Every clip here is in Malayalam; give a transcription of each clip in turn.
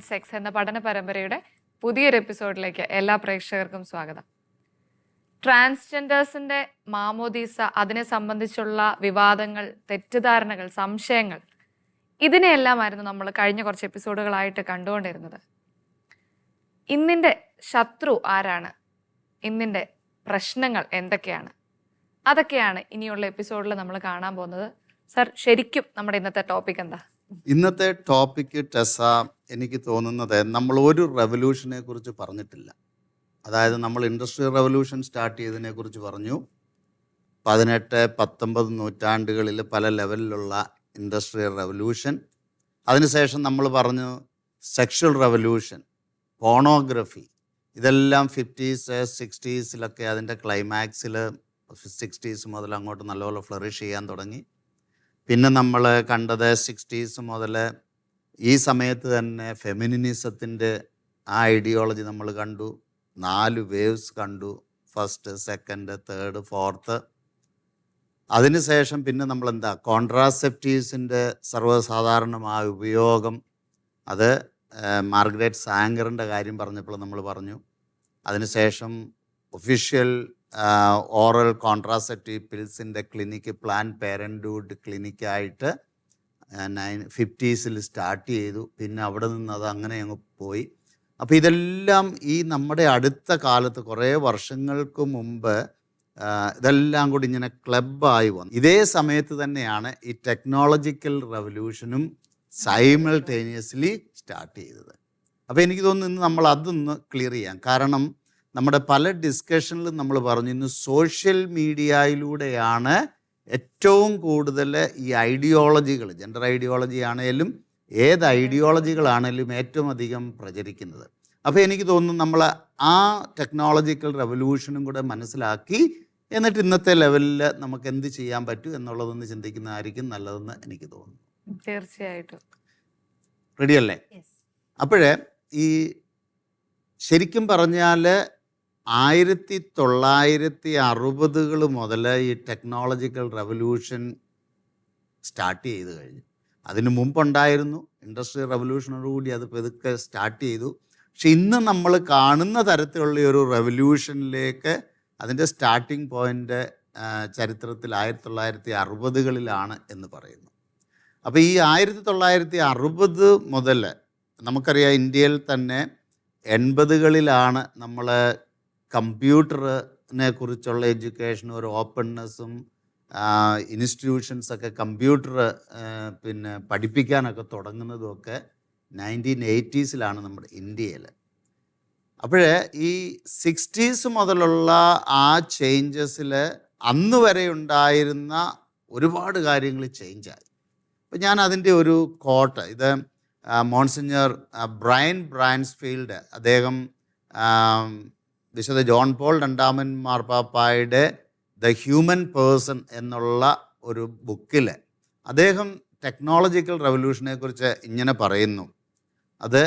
ആൻഡ് സെക്സ് എന്ന പഠന പരമ്പരയുടെ പുതിയൊരു എപ്പിസോഡിലേക്ക് എല്ലാ പ്രേക്ഷകർക്കും സ്വാഗതം. ട്രാൻസ്ജെൻഡേഴ്സിന്റെ മാമോദീസ അതിനെ സംബന്ധിച്ചുള്ള വിവാദങ്ങൾ തെറ്റിദ്ധാരണകൾ സംശയങ്ങൾ ഇതിനെയെല്ലാമായിരുന്നു നമ്മൾ കഴിഞ്ഞ കുറച്ച് എപ്പിസോഡുകളായിട്ട് കണ്ടുകൊണ്ടിരുന്നത്. ഇന്നിന്റെ ശത്രു ആരാണ്? ഇന്നിന്റെ പ്രശ്നങ്ങൾ എന്തൊക്കെയാണ്? അതൊക്കെയാണ് ഇനിയുള്ള എപ്പിസോഡിൽ നമ്മൾ കാണാൻ പോകുന്നത്. സർ ശരിക്കും നമ്മുടെ ഇന്നത്തെ ടോപ്പിക് എന്താ? ഇന്നത്തെ ടോപ്പിക്ക് ടെസ എനിക്ക് തോന്നുന്നത് നമ്മൾ ഒരു റെവല്യൂഷനെ കുറിച്ച് പറഞ്ഞിട്ടില്ല. അതായത് നമ്മൾ ഇൻഡസ്ട്രിയൽ റെവല്യൂഷൻ സ്റ്റാർട്ട് ചെയ്തതിനെ കുറിച്ച് പറഞ്ഞു. പതിനെട്ട് പത്തൊമ്പത് നൂറ്റാണ്ടുകളിൽ പല ലെവലിലുള്ള ഇൻഡസ്ട്രിയൽ റെവല്യൂഷൻ അതിനുശേഷം നമ്മൾ പറഞ്ഞു സെക്ഷൽ റെവല്യൂഷൻ പോണോഗ്രഫി ഇതെല്ലാം ഫിഫ്റ്റീസ് സിക്സ്റ്റീസിലൊക്കെ അതിന്റെ ക്ലൈമാക്സിൽ സിക്സ്റ്റീസ് മുതൽ അങ്ങോട്ട് നല്ലപോലെ ഫ്ലറിഷ് ചെയ്യാൻ തുടങ്ങി. പിന്നെ നമ്മൾ കണ്ടത് സിക്സ്റ്റീസ് മുതൽ ഈ സമയത്ത് തന്നെ ഫെമിനിനിസത്തിന്റെ ആ ഐഡിയോളജി നമ്മൾ കണ്ടു. നാല് വേവ്സ് കണ്ടു. ഫസ്റ്റ് സെക്കൻഡ് തേർഡ് ഫോർത്ത് അതിനുശേഷം പിന്നെ നമ്മൾ എന്താ കോൺട്രാസെപ്റ്റീവ്സിന്റെ സർവസാധാരണമായ ഉപയോഗം. അത് മാർഗ്രേറ്റ് സാങ്കറിന്റെ കാര്യം പറഞ്ഞപ്പോൾ നമ്മൾ പറഞ്ഞു. അതിനുശേഷം ഒഫീഷ്യൽ ഓറൽ കോൺട്രാസെപ്റ്റീവ് പിൽസിന്റെ ക്ലിനിക്ക് പ്ലാൻ പേരന്റ്ഹുഡ് ക്ലിനിക്കായിട്ട് നയൻ ഫിഫ്റ്റീസിൽ സ്റ്റാർട്ട് ചെയ്തു. പിന്നെ അവിടെ നിന്ന് അത് അങ്ങനെ അങ്ങ് പോയി. അപ്പോൾ ഇതെല്ലാം ഈ നമ്മുടെ അടുത്ത കാലത്ത് കുറേ വർഷങ്ങൾക്ക് മുമ്പ് ഇതെല്ലാം കൂടി ഇങ്ങനെ ക്ലബായി വന്നു. ഇതേ സമയത്ത് തന്നെയാണ് ഈ ടെക്നോളജിക്കൽ റെവല്യൂഷനും സൈമൾട്ടേനിയസ്ലി സ്റ്റാർട്ട് ചെയ്തത്. അപ്പോൾ എനിക്ക് തോന്നുന്നു ഇന്ന് നമ്മൾ അതൊന്ന് ക്ലിയർ ചെയ്യാം. കാരണം നമ്മുടെ പല ഡിസ്കഷനിലും നമ്മൾ പറഞ്ഞു ഇന്ന് സോഷ്യൽ മീഡിയയിലൂടെയാണ് ഏറ്റവും കൂടുതൽ ഈ ഐഡിയോളജികൾ ജെൻഡർ ഐഡിയോളജി ആണേലും ഏത് ഐഡിയോളജികളാണേലും ഏറ്റവും അധികം പ്രചരിക്കുന്നത്. അപ്പോൾ എനിക്ക് തോന്നുന്നു നമ്മൾ ആ ടെക്നോളജിക്കൽ റെവല്യൂഷനും കൂടെ മനസ്സിലാക്കി എന്നിട്ട് ഇന്നത്തെ ലെവലിൽ നമുക്ക് എന്ത് ചെയ്യാൻ പറ്റും എന്നുള്ളതൊന്ന് ചിന്തിക്കുന്നതായിരിക്കും നല്ലതെന്ന് എനിക്ക് തോന്നുന്നു. തീർച്ചയായിട്ടും. റെഡിയല്ലേ അപ്പോഴേ ഈ ശരിക്കും പറഞ്ഞാൽ ആയിരത്തി തൊള്ളായിരത്തി അറുപതുകൾ മുതൽ ഈ ടെക്നോളജിക്കൽ റവല്യൂഷൻ സ്റ്റാർട്ട് ചെയ്ത് കഴിഞ്ഞു. അതിന് മുമ്പുണ്ടായിരുന്നു ഇൻഡസ്ട്രിയൽ റവല്യൂഷനോടുകൂടി അത് പെതുക്കെ സ്റ്റാർട്ട് ചെയ്തു. പക്ഷെ ഇന്ന് നമ്മൾ കാണുന്ന തരത്തിലുള്ള ഒരു റവല്യൂഷനിലേക്ക് അതിന്റെ സ്റ്റാർട്ടിംഗ് പോയിന്റ് ചരിത്രത്തിൽ ആയിരത്തി തൊള്ളായിരത്തി അറുപതുകളിലാണ് എന്ന് പറയുന്നു. അപ്പോൾ ഈ ആയിരത്തി തൊള്ളായിരത്തി അറുപത് മുതൽ നമുക്കറിയാം ഇന്ത്യയിൽ തന്നെ എൺപതുകളിലാണ് നമ്മൾ കമ്പ്യൂട്ടറിനെ കുറിച്ചുള്ള എഡ്യൂക്കേഷനും ഒരു ഓപ്പൺനെസ്സും ഇൻസ്റ്റിറ്റ്യൂഷൻസൊക്കെ കമ്പ്യൂട്ടർ പിന്നെ പഠിപ്പിക്കാനൊക്കെ തുടങ്ങുന്നതുമൊക്കെ നയന്റീൻ എയ്റ്റീസിലാണ് നമ്മുടെ ഇന്ത്യയിൽ. അപ്പോഴേ ഈ സിക്സ്റ്റീസ് മുതലുള്ള ആ ചേഞ്ചസിൽ അന്ന് വരെ ഉണ്ടായിരുന്ന ഒരുപാട് കാര്യങ്ങൾ ചേഞ്ചായി. അപ്പം ഞാൻ അതിന്റെ ഒരു കോട്ട് ഇത് മോൺസിഞ്ഞർ ബ്രയൻ ബ്രാൻസ്ഫീൽഡ് അദ്ദേഹം വിശുദ്ധ ജോൺ പോൾ രണ്ടാമൻ മാർപ്പാപ്പായുടെ ദ ഹ്യൂമൻ പേഴ്സൺ എന്നുള്ള ഒരു ബുക്കിൽ അദ്ദേഹം ടെക്നോളജിക്കൽ റെവല്യൂഷനെ കുറിച്ച് ഇങ്ങനെ പറയുന്നു. അത്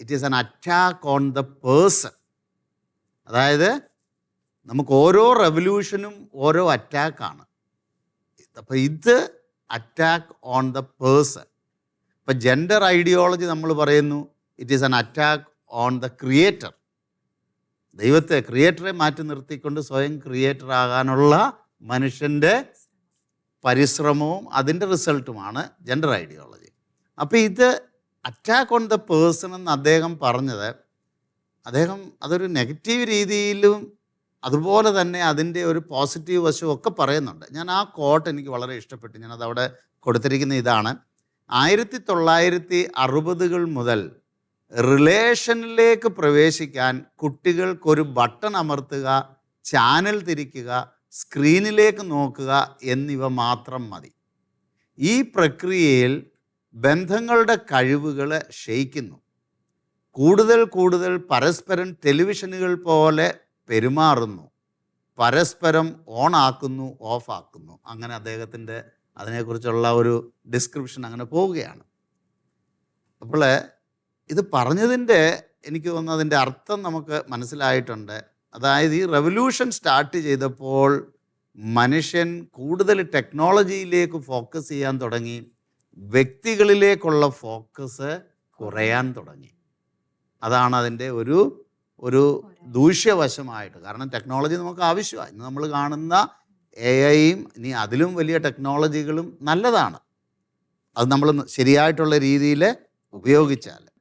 it is an attack on the person അതായത് നമുക്ക് ഓരോ റെവല്യൂഷനും ഓരോ അറ്റാക്കാണ് അപ്പോൾ ഇത് അറ്റാക്ക് ഓൺ ദ പേഴ്സൺ ഇപ്പം ജെൻഡർ ഐഡിയോളജി നമ്മൾ പറയുന്നു. It is an attack on the creator ദൈവത്തെ ക്രിയേറ്ററെ മാറ്റി നിർത്തിക്കൊണ്ട് സ്വയം ക്രിയേറ്റർ ആകാനുള്ള മനുഷ്യന്റെ പരിശ്രമവും അതിന്റെ റിസൾട്ടുമാണ് ജെൻഡർ ഐഡിയോളജി അപ്പോൾ ഇത് അറ്റാക്ക് ഓൺ ദ പേഴ്സൺ എന്ന് അദ്ദേഹം പറഞ്ഞത് അദ്ദേഹം അതൊരു നെഗറ്റീവ് രീതിയിലും അതുപോലെ തന്നെ അതിന്റെ ഒരു പോസിറ്റീവ് വശവും ഒക്കെ പറയുന്നുണ്ട്. ഞാൻ ആ കോട്ട് എനിക്ക് വളരെ ഇഷ്ടപ്പെട്ടു. ഞാനത് അവിടെ കൊടുത്തിരിക്കുന്ന ഇതാണ്. ആയിരത്തി തൊള്ളായിരത്തി അറുപതുകൾ മുതൽ റിലേഷനിലേക്ക് പ്രവേശിക്കാൻ കുട്ടികൾക്കൊരു ബട്ടൺ അമർത്തുക ചാനൽ തിരിക്കുക സ്ക്രീനിലേക്ക് നോക്കുക എന്നിവ മാത്രം മതി. ഈ പ്രക്രിയയിൽ ബന്ധങ്ങളുടെ കഴിവുകൾ ക്ഷയിക്കുന്നു. കൂടുതൽ കൂടുതൽ പരസ്പരം ടെലിവിഷനുകൾ പോലെ പെരുമാറുന്നു. പരസ്പരം ഓണാക്കുന്നു ഓഫ് ആക്കുന്നു അങ്ങനെ അദ്ദേഹത്തിന്റെ അതിനെക്കുറിച്ചുള്ള ഒരു ഡിസ്ക്രിപ്ഷൻ അങ്ങനെ പോവുകയാണ്. അപ്പോൾ ഇത് പറഞ്ഞതിന്റെ എനിക്ക് തോന്നുന്നു അതിന്റെ അർത്ഥം നമുക്ക് മനസ്സിലായിട്ടുണ്ട്. അതായത് ഈ റെവല്യൂഷൻ സ്റ്റാർട്ട് ചെയ്തപ്പോൾ മനുഷ്യൻ കൂടുതൽ ടെക്നോളജിയിലേക്ക് ഫോക്കസ് ചെയ്യാൻ തുടങ്ങി. വ്യക്തികളിലേക്കുള്ള ഫോക്കസ് കുറയാൻ തുടങ്ങി. അതാണ് അതിന്റെ ഒരു ഒരു ദൂഷ്യവശമായിട്ട്. കാരണം ടെക്നോളജി നമുക്ക് ആവശ്യമാണ് ഇന്ന് നമ്മൾ കാണുന്ന എ ഐയും ഇനി അതിലും വലിയ ടെക്നോളജികളും നല്ലതാണ്. അത് നമ്മൾ ശരിയായിട്ടുള്ള രീതിയിൽ ഉപയോഗിച്ചാൽ.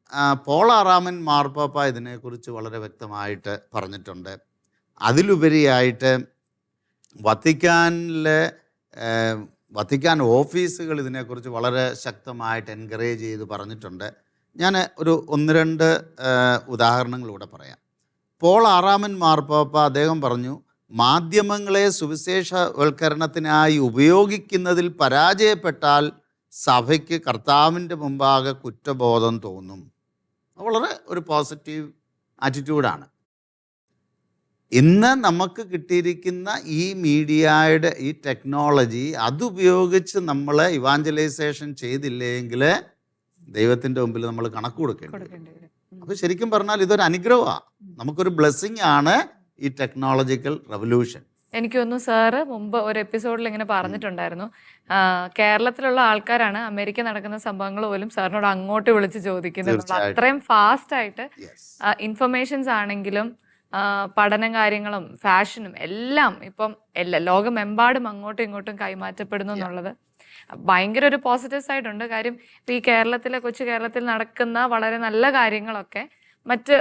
ആറാമൻ മാർപ്പാപ്പ ഇതിനെക്കുറിച്ച് വളരെ വ്യക്തമായിട്ട് പറഞ്ഞിട്ടുണ്ട്. അതിലുപരിയായിട്ട് വത്തിക്കാനിലെ വത്തിക്കാൻ ഓഫീസുകൾ ഇതിനെക്കുറിച്ച് വളരെ ശക്തമായിട്ട് എൻകറേജ് ചെയ്ത് പറഞ്ഞിട്ടുണ്ട്. ഞാൻ ഒരു ഒന്ന് രണ്ട് ഉദാഹരണങ്ങളിലൂടെ പറയാം. പോൾ ആറാമൻ മാർപ്പാപ്പ അദ്ദേഹം പറഞ്ഞു മാധ്യമങ്ങളെ സുവിശേഷവൽക്കരണത്തിനായി ഉപയോഗിക്കുന്നതിൽ പരാജയപ്പെട്ടാൽ സഭയ്ക്ക് കർത്താവിന്റെ മുമ്പാകെ കുറ്റബോധം തോന്നും. വളരെ ഒരു പോസിറ്റീവ് ആറ്റിറ്റ്യൂഡാണ് ഇന്ന് നമുക്ക് കിട്ടിയിരിക്കുന്ന ഈ മീഡിയയുടെ ഈ ടെക്നോളജി അതുപയോഗിച്ച് നമ്മൾ ഇവാഞ്ചലൈസേഷൻ ചെയ്തില്ലെങ്കിൽ ദൈവത്തിന്റെ മുമ്പിൽ നമ്മൾ കണക്ക് കൊടുക്കേണ്ടി. അപ്പോൾ ശരിക്കും പറഞ്ഞാൽ ഇതൊരു അനുഗ്രഹമാണ് നമുക്കൊരു ബ്ലെസ്സിങ് ആണ് ഈ ടെക്നോളജിക്കൽ റവല്യൂഷൻ എനിക്ക് തോന്നുന്നു സാറ് മുമ്പ് ഒരു എപ്പിസോഡിൽ ഇങ്ങനെ പറഞ്ഞിട്ടുണ്ടായിരുന്നു. കേരളത്തിലുള്ള ആൾക്കാരാണ് അമേരിക്ക നടക്കുന്ന സംഭവങ്ങൾ പോലും സാറിനോട് അങ്ങോട്ട് വിളിച്ച് ചോദിക്കുന്നത്. അത്രയും ഫാസ്റ്റ് ആയിട്ട് ഇൻഫർമേഷൻസ് ആണെങ്കിലും പഠനം കാര്യങ്ങളും ഫാഷനും എല്ലാം ഇപ്പം എല്ലാ ലോകമെമ്പാടും അങ്ങോട്ടും ഇങ്ങോട്ടും കൈമാറ്റപ്പെടുന്നു എന്നുള്ളത്. ഭയങ്കര ഒരു പോസിറ്റീവ് സൈഡ് ഉണ്ട്. കാര്യം ഇപ്പൊ ഈ കേരളത്തിലെ കൊച്ചു കേരളത്തിൽ നടക്കുന്ന വളരെ നല്ല കാര്യങ്ങളൊക്കെ മറ്റ്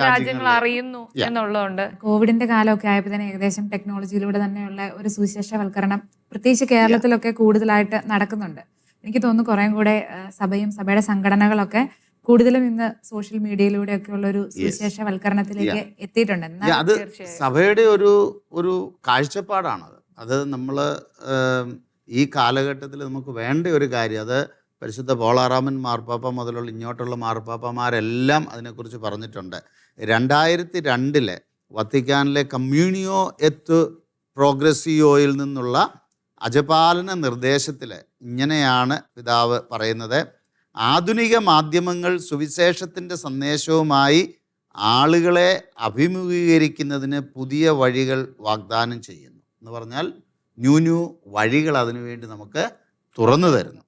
രാജ്യങ്ങൾ അറിയുന്നു എന്നുള്ളതുണ്ട്. എന്നുള്ളതുകൊണ്ട് കോവിഡിന്റെ കാലമൊക്കെ ആയപ്പോൾ തന്നെ ഏകദേശം ടെക്നോളജിയിലൂടെ തന്നെയുള്ള ഒരു സുവിശേഷവൽക്കരണം പ്രത്യേകിച്ച് കേരളത്തിലൊക്കെ കൂടുതലായിട്ട് നടക്കുന്നുണ്ട്. എനിക്ക് തോന്നുന്നു കുറേ കൂടെ സഭയും സഭയുടെ സംഘടനകളൊക്കെ കൂടുതലും ഇന്ന് സോഷ്യൽ മീഡിയയിലൂടെ ഒക്കെ ഉള്ള ഒരു സുവിശേഷവൽക്കരണത്തിലേക്ക് എത്തിയിട്ടുണ്ട്. എന്നാൽ അത് സഭയുടെ ഒരു ഒരു കാഴ്ചപ്പാടാണത്. അത് നമ്മൾ ഈ കാലഘട്ടത്തിൽ നമുക്ക് വേണ്ട ഒരു കാര്യം. അത് പരിശുദ്ധ പോളാറാമൻ മാർപ്പാപ്പ മുതലുള്ള ഇങ്ങോട്ടുള്ള മാർപ്പാപ്പമാരെല്ലാം അതിനെക്കുറിച്ച് പറഞ്ഞിട്ടുണ്ട്. രണ്ടായിരത്തി രണ്ടിലെ വത്തിക്കാനിലെ കമ്മ്യൂണിയോ എത്ത് പ്രോഗ്രസിയോയിൽ നിന്നുള്ള അജപാലന നിർദ്ദേശത്തിൽ ഇങ്ങനെയാണ് പിതാവ് പറയുന്നത്. ആധുനിക മാധ്യമങ്ങൾ സുവിശേഷത്തിന്റെ സന്ദേശവുമായി ആളുകളെ അഭിമുഖീകരിക്കുന്നതിന് പുതിയ വഴികൾ വാഗ്ദാനം ചെയ്യുന്നു. എന്ന് പറഞ്ഞാൽ ന്യൂ ന്യൂ വഴികൾ അതിനുവേണ്ടി നമുക്ക് തുറന്നു തരുന്നു.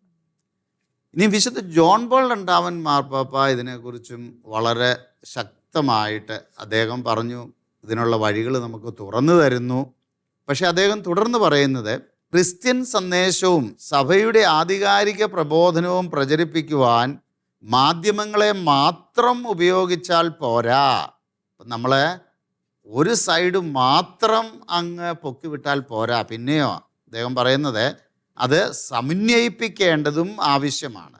ഇനി വിശുദ്ധ ജോൺ പോൾ രണ്ടാമൻ മാർപ്പാപ്പ ഇതിനെക്കുറിച്ചും വളരെ ശക്തമായിട്ട് അദ്ദേഹം പറഞ്ഞു. ഇതിനുള്ള വഴികൾ നമുക്ക് തുറന്നു തരുന്നു. പക്ഷെ അദ്ദേഹം തുടർന്ന് പറയുന്നത് ക്രിസ്ത്യൻ സന്ദേശവും സഭയുടെ ആധികാരിക പ്രബോധനവും പ്രചരിപ്പിക്കുവാൻ മാധ്യമങ്ങളെ മാത്രം ഉപയോഗിച്ചാൽ പോരാ. നമ്മളെ ഒരു സൈഡ് മാത്രം അങ്ങ് പൊക്കി വിട്ടാൽ പോരാ. പിന്നെയോ അദ്ദേഹം പറയുന്നത് അത് സമന്വയിപ്പിക്കേണ്ടതും ആവശ്യമാണ്.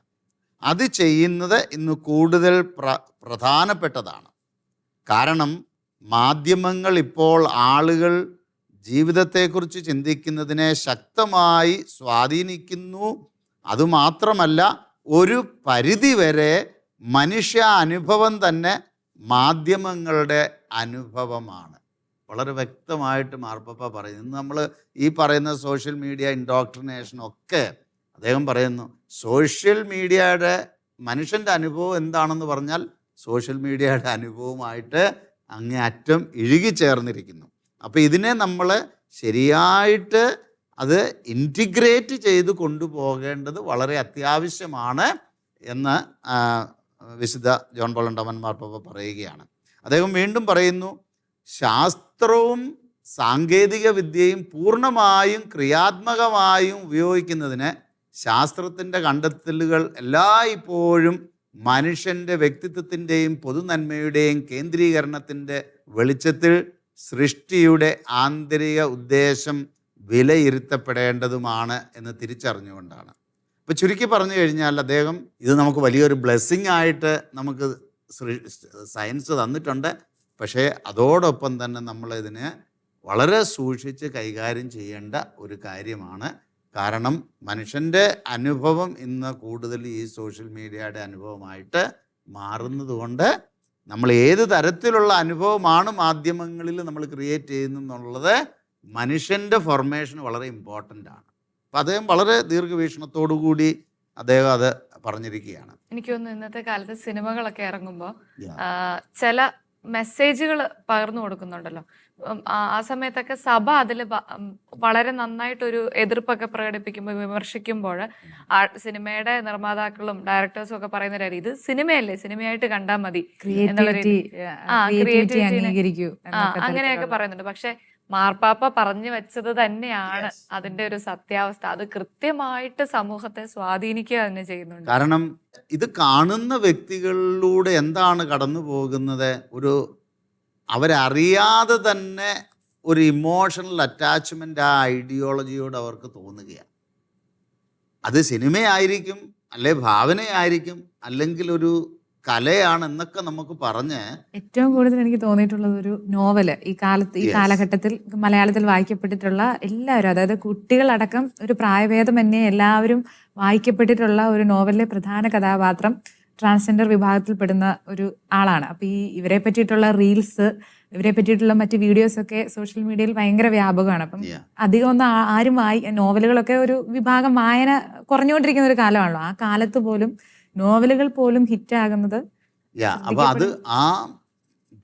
അത് ചെയ്യുന്നത് ഇന്ന് കൂടുതൽ പ്ര പ്രധാനപ്പെട്ടതാണ്. കാരണം മാധ്യമങ്ങൾ ഇപ്പോൾ ആളുകൾ ജീവിതത്തെക്കുറിച്ച് ചിന്തിക്കുന്നതിനെ ശക്തമായി സ്വാധീനിക്കുന്നു. അതുമാത്രമല്ല ഒരു പരിധിവരെ മനുഷ്യ അനുഭവം തന്നെ മാധ്യമങ്ങളുടെ അനുഭവമാണ്. വളരെ വ്യക്തമായിട്ട് മാർപ്പപ്പ പറയുന്നു. നമ്മൾ ഈ പറയുന്ന സോഷ്യൽ മീഡിയ ഇൻഡോക്ട്രിനേഷൻ ഒക്കെ അദ്ദേഹം പറയുന്നു സോഷ്യൽ മീഡിയയുടെ മനുഷ്യന്റെ അനുഭവം എന്താണെന്ന് പറഞ്ഞാൽ സോഷ്യൽ മീഡിയയുടെ അനുഭവമായിട്ട് അങ്ങേയറ്റം ഇഴുകിച്ചേർന്നിരിക്കുന്നു അപ്പോൾ ഇതിനെ നമ്മൾ ശരിയായിട്ട് അത് ഇന്റിഗ്രേറ്റ് ചെയ്ത് കൊണ്ടുപോകേണ്ടത് വളരെ അത്യാവശ്യമാണ് എന്ന് വിശുദ്ധ ജോൺ പോളണ്ടമൻ മാർപ്പ പറയുകയാണ്. അദ്ദേഹം വീണ്ടും പറയുന്നു ശാസ്ത്രവും സാങ്കേതിക വിദ്യയും പൂർണമായും ക്രിയാത്മകമായും ഉപയോഗിക്കുന്നതിന് ശാസ്ത്രത്തിന്റെ കണ്ടെത്തലുകൾ എല്ലായ്പ്പോഴും മനുഷ്യന്റെ വ്യക്തിത്വത്തിന്റെയും പൊതുനന്മയുടെയും കേന്ദ്രീകരണത്തിന്റെ വെളിച്ചത്തിൽ സൃഷ്ടിയുടെ ആന്തരിക ഉദ്ദേശം വിലയിരുത്തപ്പെടേണ്ടതുമാണ് എന്ന് തിരിച്ചറിഞ്ഞുകൊണ്ടാണ്. അപ്പോൾ ചുരുക്കി പറഞ്ഞു കഴിഞ്ഞാൽ അദ്ദേഹം ഇത് നമുക്ക് വലിയൊരു ബ്ലെസ്സിങ് ആയിട്ട് നമുക്ക് സയൻസ് തന്നിട്ടുണ്ട്. പക്ഷേ അതോടൊപ്പം തന്നെ നമ്മളിതിനെ വളരെ സൂക്ഷിച്ച് കൈകാര്യം ചെയ്യേണ്ട ഒരു കാര്യമാണ്. കാരണം മനുഷ്യന്റെ അനുഭവം ഇന്ന് കൂടുതൽ ഈ സോഷ്യൽ മീഡിയയുടെ അനുഭവമായിട്ട് മാറുന്നതുകൊണ്ട് നമ്മൾ ഏത് തരത്തിലുള്ള അനുഭവമാണ് മാധ്യമങ്ങളിൽ നമ്മൾ ക്രിയേറ്റ് ചെയ്യുന്നു എന്നുള്ളത് മനുഷ്യന്റെ ഫോർമേഷൻ വളരെ ഇമ്പോർട്ടന്റ് ആണ്. അപ്പം അദ്ദേഹം വളരെ ദീർഘവീക്ഷണത്തോടു കൂടി അദ്ദേഹം അത് പറഞ്ഞിരിക്കുകയാണ്. എനിക്ക് തോന്നുന്നു ഇന്നത്തെ കാലത്ത് സിനിമകളൊക്കെ ഇറങ്ങുമ്പോൾ ചില മെസ്സേജുകൾ പകർന്നു കൊടുക്കുന്നുണ്ടല്ലോ ആ സമയത്തൊക്കെ സഭ അതിൽ വളരെ നന്നായിട്ടൊരു എതിർപ്പൊക്കെ പ്രകടിപ്പിക്കുമ്പോൾ വിമർശിക്കുമ്പോൾ ആ സിനിമയുടെ നിർമ്മാതാക്കളും ഡയറക്ടേഴ്സും ഒക്കെ പറയുന്ന രീതി കാര്യം ഇത് സിനിമയല്ലേ സിനിമയായിട്ട് കണ്ടാൽ മതി എന്നുള്ള ക്രിയേറ്റിവിറ്റി രീതി. ആ, ക്രിയേറ്റിവിറ്റി creativity അംഗീകരിക്കൂ അങ്ങനെയൊക്കെ പറയുന്നുണ്ട് പക്ഷെ മാർപ്പാപ്പ പറഞ്ഞു വെച്ചത് തന്നെയാണ് അതിന്റെ ഒരു സത്യാവസ്ഥ. അത് കൃത്യമായിട്ട് സമൂഹത്തെ സ്വാധീനിക്കുക തന്നെ ചെയ്യുന്നുണ്ട്. കാരണം ഇത് കാണുന്ന വ്യക്തികളിലൂടെ എന്താണ് കടന്നു പോകുന്നത്? ഒരു അവരറിയാതെ തന്നെ ഒരു ഇമോഷണൽ അറ്റാച്ച്മെന്റ് ആ ഐഡിയോളജിയോട് അവർക്ക് തോന്നുകയാണ്. അത് സിനിമയായിരിക്കും അല്ലെ ഭാവനയായിരിക്കും അല്ലെങ്കിൽ ഒരു കലയാണ് എന്നൊക്കെ നമുക്ക് പറഞ്ഞ് ഏറ്റവും കൂടുതൽ എനിക്ക് തോന്നിയിട്ടുള്ളത് ഒരു നോവൽ ഈ കാലത്ത് ഈ കാലഘട്ടത്തിൽ മലയാളത്തിൽ വായിക്കപ്പെട്ടിട്ടുള്ള എല്ലാവരും അതായത് കുട്ടികളടക്കം ഒരു പ്രായഭേദം പ്രായഭേദമന്യേ എല്ലാവരും വായിക്കപ്പെട്ടിട്ടുള്ള ഒരു നോവലിലെ പ്രധാന കഥാപാത്രം ട്രാൻസ്ജെൻഡർ വിഭാഗത്തിൽപ്പെടുന്ന ഒരു ആളാണ്. അപ്പൊ ഈ ഇവരെ പറ്റിയിട്ടുള്ള റീൽസ് ഇവരെ പറ്റിയിട്ടുള്ള മറ്റ് വീഡിയോസ് ഒക്കെ സോഷ്യൽ മീഡിയയിൽ ഭയങ്കര വ്യാപകമാണ്. അപ്പം അധികം ഒന്നും ആരും വായി നോവലുകളൊക്കെ ഒരു വിഭാഗം വായന കുറഞ്ഞുകൊണ്ടിരിക്കുന്ന ഒരു കാലമാണല്ലോ. ആ കാലത്ത് പോലും നോവലുകൾ പോലും ഹിറ്റാകുന്നത് യാ അപ്പൊ അത് ആ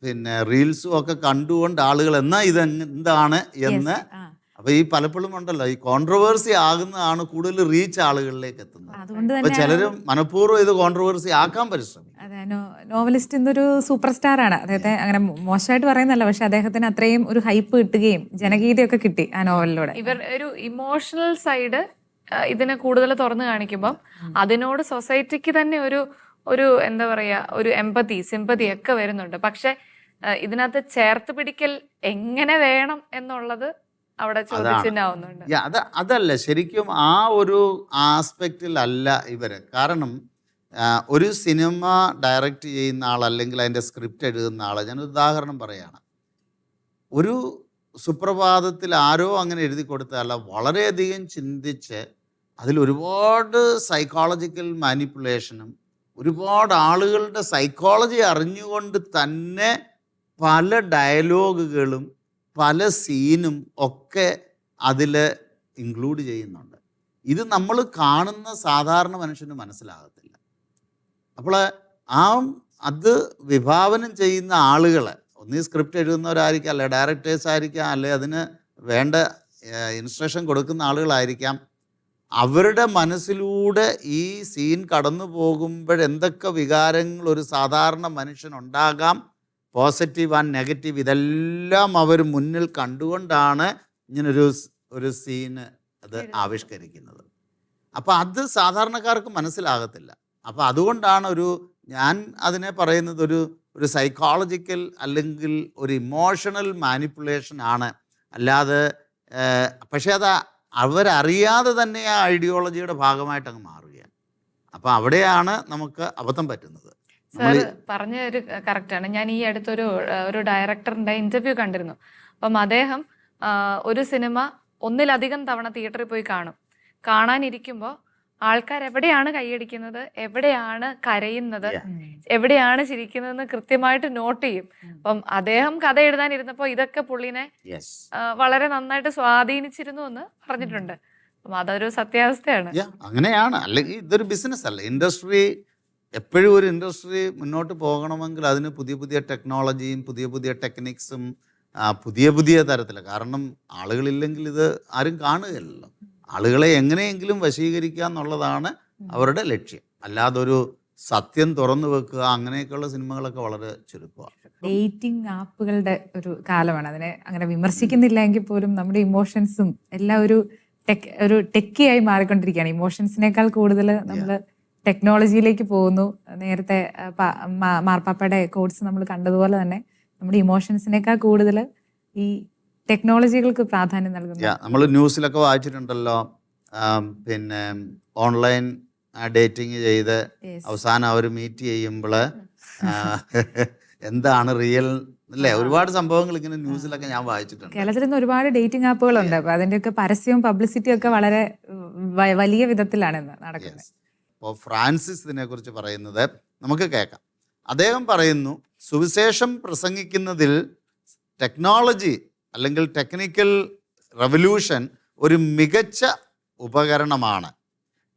പിന്നെ റീൽസും ഒക്കെ കണ്ടുകൊണ്ട് ആളുകൾ എന്നാ ഇത് എന്താണ് എന്ന്. അപ്പൊ ഈ പലപ്പോഴും ഉണ്ടല്ലോ ഈ കോൺട്രവേഴ്സി ആകുന്നതാണ് കൂടുതൽ റീച്ച് ആളുകളിലേക്ക് എത്തുന്നത്. അപ്പൊ ചിലരും മനഃപൂർവം ഇത് കോൺട്രവേഴ്സി ആക്കാൻ പരിശ്രമിക്കും. അതെ നോവലിസ്റ്റ് ഇന്നൊരു സൂപ്പർ സ്റ്റാർ ആണ്. അദ്ദേഹത്തെ അങ്ങനെ മോശമായിട്ട് പറയുന്നല്ല പക്ഷെ അദ്ദേഹത്തിന് അത്രയും ഒരു ഹൈപ്പ് കിട്ടുകയും ജനകീയതയൊക്കെ കിട്ടി ആ നോവലിലൂടെ. ഇവർ ഒരു ഇമോഷണൽ സൈഡ് ഇതിനെ കൂടുതൽ തുറന്നു കാണിക്കുമ്പം അതിനോട് സൊസൈറ്റിക്ക് തന്നെ ഒരു ഒരു എന്താ പറയാ ഒരു എമ്പതി സിമ്പതി ഒക്കെ വരുന്നുണ്ട്. പക്ഷെ ഇതിനകത്ത് ചേർത്ത് പിടിക്കൽ എങ്ങനെ വേണം എന്നുള്ളത് അവിടെ ചോദിച്ചിട്ടുണ്ട് അത് അതല്ല ശരിക്കും ആ ഒരു ആസ്പെക്റ്റിലല്ല ഇവർ. കാരണം ഒരു സിനിമ ഡയറക്റ്റ് ചെയ്യുന്ന ആൾ അല്ലെങ്കിൽ അതിന്റെ സ്ക്രിപ്റ്റ് എഴുതുന്ന ആൾ ഞാൻ ഉദാഹരണം പറയാണ്. ഒരു സുപ്രഭാതത്തിൽ ആരോ അങ്ങനെ എഴുതി കൊടുത്തതല്ല വളരെയധികം ചിന്തിച്ച് അതിൽ ഒരുപാട് സൈക്കോളജിക്കൽ മാനിപ്പുലേഷനും ഒരുപാട് ആളുകളുടെ സൈക്കോളജി അറിഞ്ഞുകൊണ്ട് തന്നെ പല ഡയലോഗുകളും പല സീനും ഒക്കെ അതിൽ ഇൻക്ലൂഡ് ചെയ്യുന്നുണ്ട്. ഇത് നമ്മൾ കാണുന്ന സാധാരണ മനുഷ്യന് മനസ്സിലാകത്തില്ല. അപ്പോൾ ആ അത് വിഭാവനം ചെയ്യുന്ന ആളുകളെ ഒന്നീ സ്ക്രിപ്റ്റ് എഴുതുന്നവരായിരിക്കാം അല്ലെ ഡയറക്ടേഴ്സ് ആയിരിക്കാം അല്ലെ അതിന് വേണ്ട ഇൻസ്ട്രക്ഷൻ കൊടുക്കുന്ന ആളുകളായിരിക്കാം അവരുടെ മനസ്സിലൂടെ ഈ സീൻ കടന്നു പോകുമ്പോഴെന്തൊക്കെ വികാരങ്ങൾ ഒരു സാധാരണ മനുഷ്യനുണ്ടാകാം പോസിറ്റീവ് ആൻഡ് നെഗറ്റീവ് ഇതെല്ലാം അവർ മുന്നിൽ കണ്ടുകൊണ്ടാണ് ഇങ്ങനൊരു ഒരു സീന് അത് ആവിഷ്കരിക്കുന്നത്. അപ്പോൾ അത് സാധാരണക്കാർക്ക് മനസ്സിലാകത്തില്ല. അപ്പോൾ അതുകൊണ്ടാണ് ഒരു ഞാൻ അതിനെ പറയുന്നത് ഒരു ഒരു സൈക്കോളജിക്കൽ അല്ലെങ്കിൽ ഒരു ഇമോഷണൽ മാനിപ്പുലേഷൻ ആണ്. അല്ലാതെ പക്ഷേ അത് അവരറിയാതെ തന്നെ ആ ഐഡിയോളജിയുടെ ഭാഗമായിട്ട് അങ്ങ് മാറുകയാണ്. അപ്പോൾ അവിടെയാണ് നമുക്ക് അബദ്ധം പറ്റുന്നത്. സാർ പറഞ്ഞ ഒരു കറക്റ്റാണ് ഞാൻ ഈ അടുത്തൊരു ഒരു ഡയറക്ടറിന്റെ ഇന്റർവ്യൂ കണ്ടിരുന്നു. അപ്പം അദ്ദേഹം ഒരു സിനിമ ഒന്നിലധികം തവണ തിയേറ്ററിൽ പോയി കാണും. കാണാനിരിക്കുമ്പോൾ ആൾക്കാർ എവിടെയാണ് കൈയടിക്കുന്നത്? എവിടെയാണ് കരയുന്നത്. എവിടെയാണ് ചിരിക്കുന്നതെന്ന് കൃത്യമായിട്ട് നോട്ട് ചെയ്യും. അപ്പം അദ്ദേഹം കഥ എഴുതാനിരുന്നപ്പോൾ ഇതൊക്കെ പുള്ളിനെ വളരെ നന്നായിട്ട് സ്വാധീനിച്ചിരുന്നു എന്ന് പറഞ്ഞിട്ടുണ്ട്. അപ്പം അതൊരു സത്യാവസ്ഥയാണ്. അങ്ങനെയാണ്. അല്ലെങ്കിൽ ഇതൊരു ബിസിനസ് അല്ല. ഇൻഡസ്ട്രി എപ്പോഴും ഒരു ഇൻഡസ്ട്രി മുന്നോട്ട് പോകണമെങ്കിൽ അതിന് പുതിയ പുതിയ ടെക്നോളജിയും പുതിയ പുതിയ ടെക്നിക്സും പുതിയ പുതിയ തരത്തിൽ. കാരണം ആളുകളില്ലെങ്കിൽ ഇത് ആരും കാണുകയല്ലോ ആളുകളെ എങ്ങനെയെങ്കിലും വശീകരിക്കുക എന്നുള്ളതാണ് അവരുടെ ലക്ഷ്യം. അല്ലാതെ ഒരു സത്യം തുറന്നു വെക്കുക അങ്ങനെയൊക്കെയുള്ള സിനിമകളൊക്കെ വളരെ ചുരുക്കമാണ് ഡേറ്റിംഗ് ആപ്പുകളുടെ ഒരു കാലമാണ്. അതിനെ അങ്ങനെ വിമർശിക്കുന്നില്ല എങ്കിൽ പോലും നമ്മുടെ ഇമോഷൻസും എല്ലാം ഒരു ടെക് ഒരു ടെക്കിയായി മാറിക്കൊണ്ടിരിക്കുകയാണ്. ഇമോഷൻസിനേക്കാൾ കൂടുതൽ നമ്മൾ ടെക്നോളജിയിലേക്ക് പോകുന്നു. നേരത്തെ മാർപ്പാപ്പയുടെ കോഴ്സ് നമ്മൾ കണ്ടതുപോലെ തന്നെ നമ്മുടെ ഇമോഷൻസിനേക്കാൾ കൂടുതൽ ഈ ടെക്നോളജികൾക്ക് പ്രാധാന്യം നൽകുന്നു. നമ്മൾ ന്യൂസിലൊക്കെ വായിച്ചിട്ടുണ്ടല്ലോ. പിന്നെ ഓൺലൈൻ ഡേറ്റിംഗ് ചെയ്ത് അവസാനം അവർ മീറ്റ് ചെയ്യുമ്പോൾ എന്താണ് റിയൽ അല്ലേ? ഒരുപാട് സംഭവങ്ങൾ ഇങ്ങനെ ന്യൂസിലൊക്കെ ഞാൻ വായിച്ചിട്ടുണ്ട്. കേരളത്തിൽ ഇന്ന് ഒരുപാട് ഡേറ്റിംഗ് ആപ്പുകളുണ്ട്. അപ്പൊ അതിന്റെയൊക്കെ പരസ്യവും പബ്ലിസിറ്റിയും ഒക്കെ വളരെ വലിയ വിധത്തിലാണ് ഇന്ന് നടക്കുന്നത്. അപ്പോൾ ഫ്രാൻസിസ് ഇതിനെക്കുറിച്ച് പറയുന്നത് നമുക്ക് കേൾക്കാം. അദ്ദേഹം പറയുന്നു സുവിശേഷം പ്രസംഗിക്കുന്നതിൽ ടെക്നോളജി അല്ലെങ്കിൽ ടെക്നിക്കൽ റവല്യൂഷൻ ഒരു മികച്ച ഉപകരണമാണ്.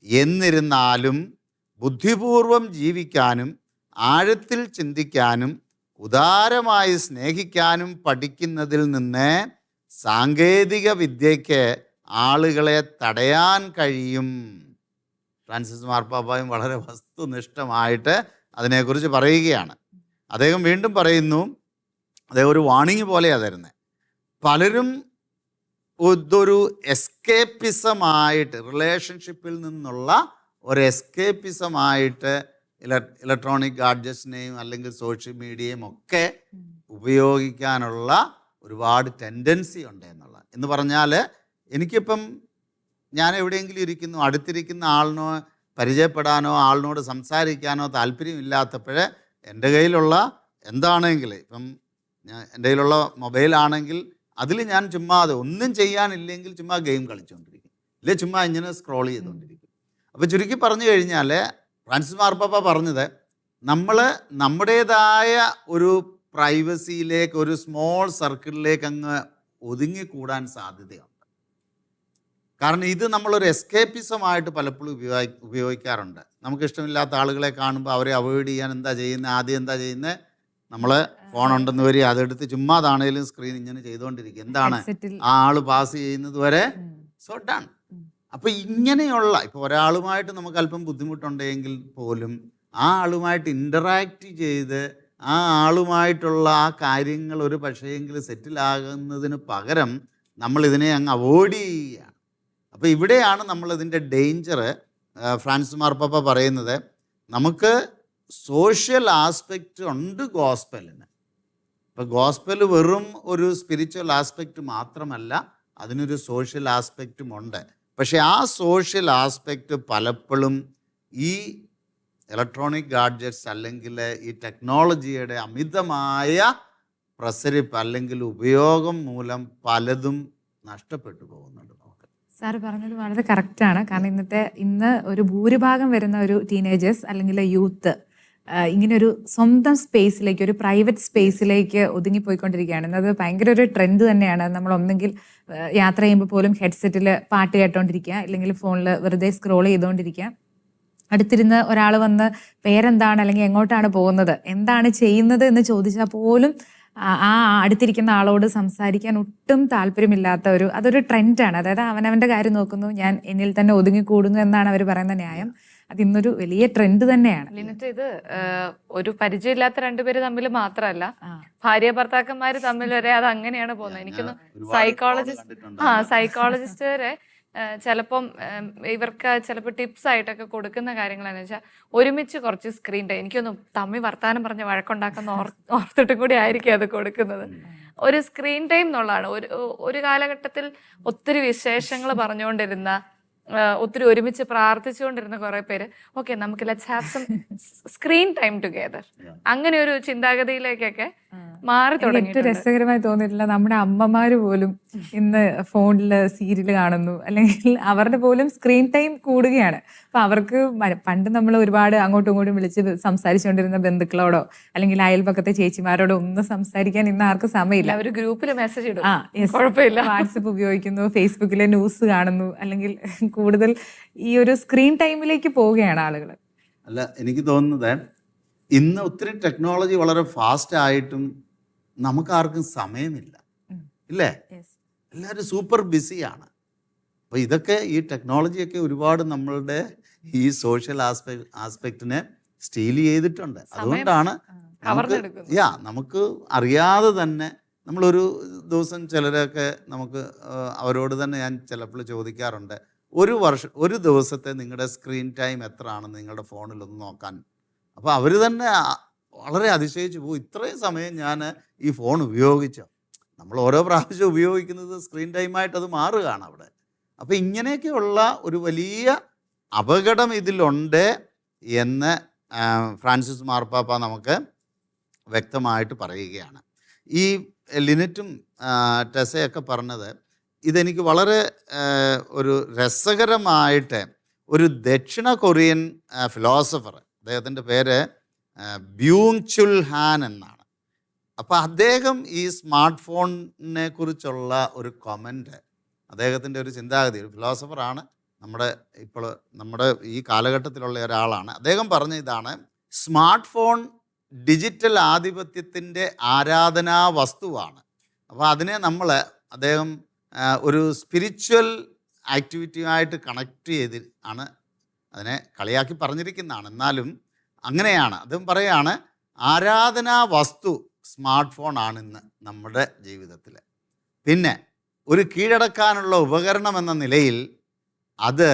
എന്നിരുന്നാലും ബുദ്ധിപൂർവം ജീവിക്കാനും ആഴത്തിൽ ചിന്തിക്കാനും ഉദാരമായി സ്നേഹിക്കാനും പഠിക്കുന്നതിൽ നിന്ന് സാങ്കേതിക വിദ്യയ്ക്ക് ആളുകളെ തടയാൻ കഴിയും. ഫ്രാൻസിസ് മാർപ്പാപ്പായും വളരെ വസ്തുനിഷ്ഠമായിട്ട് അതിനെക്കുറിച്ച് പറയുകയാണ്. അദ്ദേഹം വീണ്ടും പറയുന്നു അദ്ദേഹം ഒരു വാണിംഗ് പോലെയാണ് തരുന്നത് പലരും ഇതൊരു എസ്കേപ്പിസമായിട്ട് റിലേഷൻഷിപ്പിൽ നിന്നുള്ള ഒരു എസ്കേപ്പിസമായിട്ട് ഇല ഇലക്ട്രോണിക് ഗാഡ്ജറ്റ്സിനെയും അല്ലെങ്കിൽ സോഷ്യൽ മീഡിയയും ഒക്കെ ഉപയോഗിക്കാനുള്ള ഒരുപാട് ടെൻഡൻസി ഉണ്ട് എന്നുള്ളത്. എന്ന് പറഞ്ഞാൽ എനിക്കിപ്പം ഞാൻ എവിടെയെങ്കിലും ഇരിക്കുന്നു അടുത്തിരിക്കുന്ന ആളിനോ പരിചയപ്പെടാനോ ആളിനോട് സംസാരിക്കാനോ താല്പര്യമില്ലാത്തപ്പോൾ എന്റെ കയ്യിലുള്ള എന്താണെങ്കിൽ ഇപ്പം ഞാൻ എന്റെ കയ്യിലുള്ള മൊബൈലാണെങ്കിൽ അതിൽ ഞാൻ ചുമ്മാ അത് ഒന്നും ചെയ്യാനില്ലെങ്കിൽ ചുമ്മാ ഗെയിം കളിച്ചുകൊണ്ടിരിക്കും ഇല്ലേ? ചുമ്മാ ഇങ്ങനെ സ്ക്രോൾ ചെയ്തുകൊണ്ടിരിക്കും അപ്പോൾ ചുരുക്കി പറഞ്ഞു കഴിഞ്ഞാൽ ഫ്രാൻസിസ് മാർപ്പാപ്പ പറഞ്ഞത് നമ്മൾ നമ്മുടേതായ ഒരു പ്രൈവസിയിലേക്ക് ഒരു സ്മോൾ സർക്കിളിലേക്ക് അങ്ങ് ഒതുങ്ങിക്കൂടാൻ സാധ്യതയുണ്ട്. കാരണം ഇത് നമ്മളൊരു എസ്കേപ്പിസമായിട്ട് പലപ്പോഴും ഉപയോഗി ഉപയോഗിക്കാറുണ്ട്. നമുക്ക് ഇഷ്ടമില്ലാത്ത ആളുകളെ കാണുമ്പോൾ അവരെ അവോയ്ഡ് ചെയ്യാൻ എന്താ ചെയ്യുന്നത് ആദ്യം എന്താ ചെയ്യുന്നത് നമ്മൾ ഫോൺ ഉണ്ടെന്ന് വരി അതെടുത്ത് ചുമ്മാതാണേലും സ്ക്രീൻ ഇങ്ങനെ ചെയ്തുകൊണ്ടിരിക്കും എന്താണ്? ആ ആൾ പാസ് ചെയ്യുന്നത് വരെ സോ ഡൺ. അപ്പൊ ഇങ്ങനെയുള്ള ഇപ്പൊ ഒരാളുമായിട്ട് നമുക്ക് അല്പം ബുദ്ധിമുട്ടുണ്ടെങ്കിൽ പോലും ആ ആളുമായിട്ട് ഇന്ററാക്ട് ചെയ്ത് ആ ആളുമായിട്ടുള്ള ആ കാര്യങ്ങൾ ഒരു പക്ഷേങ്കിൽ സെറ്റിലാകുന്നതിന് പകരം നമ്മൾ ഇതിനെ അങ്ങ് അവോയ്ഡ് ചെയ്യുകയാണ് അപ്പോൾ ഇവിടെയാണ് നമ്മൾ ഇതിന്റെ ഡേഞ്ചർ ഫ്രാൻസ് മാർപ്പാപ്പ പറയുന്നത്. നമുക്ക് സോഷ്യൽ ആസ്പെക്റ്റ് ഉണ്ട് ഗോസ്പലിന് ഇപ്പം ഗോസ്പൽ വെറും ഒരു സ്പിരിച്വൽ ആസ്പെക്റ്റ് മാത്രമല്ല അതിനൊരു സോഷ്യൽ ആസ്പെക്റ്റും ഉണ്ട്. പക്ഷേ ആ സോഷ്യൽ ആസ്പെക്റ്റ് പലപ്പോഴും ഈ ഇലക്ട്രോണിക് ഗാഡ്ജറ്റ്സ് അല്ലെങ്കിൽ ഈ ടെക്നോളജിയുടെ അമിതമായ പ്രസരിപ്പ് അല്ലെങ്കിൽ ഉപയോഗം മൂലം പലതും നഷ്ടപ്പെട്ടു പോകുന്നുണ്ട് സാർ പറഞ്ഞത് വളരെ കറക്റ്റാണ് കാരണം ഇന്നത്തെ ഇന്ന് ഒരു ഭൂരിഭാഗം വരുന്ന ഒരു ടീനേജേഴ്സ് അല്ലെങ്കിൽ യൂത്ത് ഇങ്ങനെ ഒരു സ്വന്തം സ്പേസിലേക്ക് ഒരു പ്രൈവറ്റ് സ്പേസിലേക്ക് ഒതുങ്ങിപ്പോയിക്കൊണ്ടിരിക്കുകയാണ്. അത് ഭയങ്കര ഒരു ട്രെൻഡ് തന്നെയാണ്. നമ്മൾ ഒന്നെങ്കിൽ യാത്ര ചെയ്യുമ്പോൾ പോലും ഹെഡ്സെറ്റിൽ പാട്ട് കേട്ടോണ്ടിരിക്കുക അല്ലെങ്കിൽ ഫോണിൽ വെറുതെ സ്ക്രോൾ ചെയ്തുകൊണ്ടിരിക്കുക അടുത്തിരുന്ന് ഒരാൾ വന്ന് പേരെന്താണ്? അല്ലെങ്കിൽ എങ്ങോട്ടാണ് പോകുന്നത്? എന്താണ് ചെയ്യുന്നത്? എന്ന് ചോദിച്ചാൽ പോലും ആ അടുത്തിരിക്കുന്ന ആളോട് സംസാരിക്കാൻ ഒട്ടും താല്പര്യമില്ലാത്ത ഒരു അതൊരു ട്രെൻഡാണ്. അതായത് അവനവന്റെ കാര്യം നോക്കുന്നു ഞാൻ എന്നിൽ തന്നെ ഒതുങ്ങിക്കൂടുന്നു എന്നാണ് അവർ പറയുന്ന ന്യായം. അത് ഇന്നൊരു വലിയ ട്രെൻഡ് തന്നെയാണ്. ലിനിറ്റ് ഇത് ഒരു പരിചയമില്ലാത്ത രണ്ടുപേര് തമ്മിൽ മാത്രമല്ല. ഭാര്യ ഭർത്താക്കന്മാര് തമ്മിൽ വരെ അത് അങ്ങനെയാണ് പോകുന്നത്. എനിക്കൊന്ന് സൈക്കോളജിസ്റ്റ് ആ സൈക്കോളജിസ്റ്റ് വരെ ചിലപ്പം ഇവർക്ക് ചിലപ്പോൾ ടിപ്സ് ആയിട്ടൊക്കെ കൊടുക്കുന്ന കാര്യങ്ങളെന്ന് വെച്ചാൽ ഒരുമിച്ച് കുറച്ച് സ്ക്രീൻ ടൈം എനിക്കൊന്നും തമ്മി വർത്താനം പറഞ്ഞ് വഴക്കുണ്ടാക്കുന്ന ഓർ ഓർത്തിട്ടും കൂടി ആയിരിക്കും അത് കൊടുക്കുന്നത്. ഒരു സ്ക്രീൻ ടൈം എന്നുള്ളതാണ്. ഒരു ഒരു കാലഘട്ടത്തിൽ ഒത്തിരി വിശേഷങ്ങൾ പറഞ്ഞുകൊണ്ടിരുന്ന ഒത്തിരി ഒരുമിച്ച് പ്രാർത്ഥിച്ചുകൊണ്ടിരുന്ന കുറെ പേര് ഓക്കെ നമുക്ക് let's have some screen time together അങ്ങനെ ഒരു ചിന്താഗതിയിലേക്കൊക്കെ മാറി തുടങ്ങി ഏറ്റവും രസകരമായി തോന്നിയിട്ടില്ല നമ്മുടെ അമ്മമാര് പോലും ഇന്ന് ഫോണിൽ സീരിയൽ കാണുന്നു. അല്ലെങ്കിൽ അവരുടെ പോലും സ്ക്രീൻ ടൈം കൂടുകയാണ്. അപ്പൊ അവർക്ക് പണ്ട് നമ്മൾ ഒരുപാട് അങ്ങോട്ടും ഇങ്ങോട്ടും വിളിച്ച് സംസാരിച്ചുകൊണ്ടിരുന്ന ബന്ധുക്കളോടോ അല്ലെങ്കിൽ അയൽപക്കത്തെ ചേച്ചിമാരോടോ ഒന്നും സംസാരിക്കാൻ ഇന്ന് ആർക്കും സമയമില്ല. ഒരു ഗ്രൂപ്പിൽ മെസ്സേജ് ഇടും. ആ കുഴപ്പമില്ല. വാട്സപ്പ് ഉപയോഗിക്കുന്നു ഫേസ്ബുക്കിലെ ന്യൂസ് കാണുന്നു അല്ലെങ്കിൽ കൂടുതൽ ഈ ഒരു സ്ക്രീൻ ടൈമിലേക്ക് പോവുകയാണ് ആളുകൾ അല്ല എനിക്ക് തോന്നുന്നത് ഇന്ന് ഒത്തിരി ടെക്നോളജി വളരെ ഫാസ്റ്റ് ആയിട്ടും നമുക്ക് ആർക്കും സമയമില്ല. ഇല്ലേ? എല്ലാവരും സൂപ്പർ ബിസിയാണ് അപ്പോൾ ഇതൊക്കെ ഈ ടെക്നോളജിയൊക്കെ ഒരുപാട് നമ്മളുടെ ഈ സോഷ്യൽ ആസ്പെക്ട് ആസ്പെക്റ്റിനെ സ്റ്റീൽ ചെയ്തിട്ടുണ്ട്. അതുകൊണ്ടാണ് നമുക്ക് യാ നമുക്ക് അറിയാതെ തന്നെ നമ്മളൊരു ദിവസം ചിലരൊക്കെ നമുക്ക് അവരോട് തന്നെ ഞാൻ ചിലപ്പോൾ ചോദിക്കാറുണ്ട് ഒരു വർഷം ഒരു ദിവസത്തെ നിങ്ങളുടെ സ്ക്രീൻ ടൈം എത്ര ആണെന്ന് നിങ്ങളുടെ ഫോണിലൊന്ന് നോക്കാൻ? അപ്പോൾ അവർ തന്നെ വളരെ അതിശയിച്ചു പോകും ഇത്രയും സമയം ഞാൻ ഈ ഫോൺ ഉപയോഗിച്ചു നമ്മൾ ഓരോ പ്രാവശ്യം ഉപയോഗിക്കുന്നത് സ്ക്രീൻ ടൈമായിട്ട് അത് മാറുകയാണ് അവിടെ. അപ്പോൾ ഇങ്ങനെയൊക്കെയുള്ള ഒരു വലിയ അപകടം ഇതിലുണ്ട് എന്ന് ഫ്രാൻസിസ് മാർപ്പാപ്പ നമുക്ക് വ്യക്തമായിട്ട് പറയുകയാണ്. ഈ ലിനറ്റും ടെസയൊക്കെ പറഞ്ഞത് ഇതെനിക്ക് വളരെ ഒരു രസകരമായിട്ട് ഒരു ദക്ഷിണ കൊറിയൻ ഫിലോസഫർ അദ്ദേഹത്തിന്റെ പേര് ബ്യൂങ് ചുൽ ഹാൻ എന്നാണ്. അപ്പോൾ അദ്ദേഹം ഈ സ്മാർട്ട് ഫോണിനെ കുറിച്ചുള്ള ഒരു കമന്റ് അദ്ദേഹത്തിന്റെ ഒരു ചിന്താഗതി ഒരു ഫിലോസഫറാണ് നമ്മുടെ ഇപ്പോൾ നമ്മുടെ ഈ കാലഘട്ടത്തിലുള്ള ഒരാളാണ്. അദ്ദേഹം പറഞ്ഞ ഇതാണ് സ്മാർട്ട് ഫോൺ ഡിജിറ്റൽ ആധിപത്യത്തിന്റെ ആരാധനാ വസ്തുവാണ്. അപ്പോൾ അതിനെ നമ്മൾ അദ്ദേഹം ഒരു സ്പിരിച്വൽ ആക്ടിവിറ്റിയുമായിട്ട് കണക്ട് ചെയ്ത് ആണ് അതിനെ കളിയാക്കി പറഞ്ഞിരിക്കുന്നതാണ്. എന്നാലും അങ്ങനെയാണ്. അദ്ദേഹം പറയുകയാണ് ആരാധനാ വസ്തു സ്മാർട്ട് ഫോൺ ആണ് ഇന്ന് നമ്മുടെ ജീവിതത്തിൽ പിന്നെ ഒരു കീഴടക്കാനുള്ള ഉപകരണം എന്ന നിലയിൽ അത്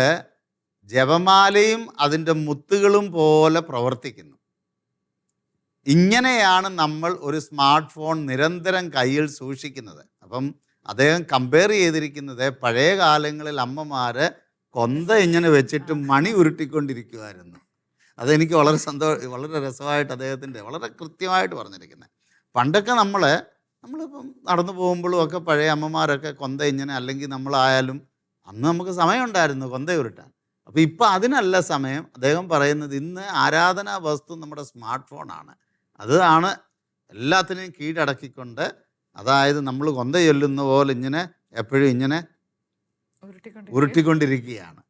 ജപമാലയും അതിന്റെ മുത്തുകളും പോലെ പ്രവർത്തിക്കുന്നു. ഇങ്ങനെയാണ് നമ്മൾ ഒരു സ്മാർട്ട് ഫോൺ നിരന്തരം കയ്യിൽ സൂക്ഷിക്കുന്നത്. അപ്പം അദ്ദേഹം കമ്പയർ ചെയ്തിരിക്കുന്നത് പഴയ കാലങ്ങളിൽ അമ്മമാർ കൊന്ത ഇങ്ങനെ വെച്ചിട്ട് മണി ഉരുട്ടിക്കൊണ്ടിരിക്കുമായിരുന്നു അതെനിക്ക് വളരെ സന്തോഷം വളരെ രസമായിട്ട് അദ്ദേഹത്തിന്റെ വളരെ കൃത്യമായിട്ട് പറഞ്ഞിരിക്കുന്നത്. പണ്ടൊക്കെ നമ്മൾ നമ്മളിപ്പം നടന്നു പോകുമ്പോഴും ഒക്കെ പഴയ അമ്മമാരൊക്കെ കൊന്ത ഇങ്ങനെ അല്ലെങ്കിൽ നമ്മളായാലും അന്ന് നമുക്ക് സമയമുണ്ടായിരുന്നു കൊന്ത ഉരുട്ടാൻ. അപ്പോൾ ഇപ്പോൾ അതിനല്ല സമയം. അദ്ദേഹം പറയുന്നത് ഇന്ന് ആരാധനാ വസ്തു നമ്മുടെ സ്മാർട്ട് ഫോണാണ് അതാണ് എല്ലാത്തിനെയും കീഴടക്കിക്കൊണ്ട് അതായത് നമ്മൾ കൊന്ത ചൊല്ലുന്ന പോലെ ഇങ്ങനെ എപ്പോഴും ഇങ്ങനെ ഉരുട്ടിക്കൊണ്ടിരിക്കും. ഉരുട്ടിക്കൊണ്ടിരിക്കുകയാണ്.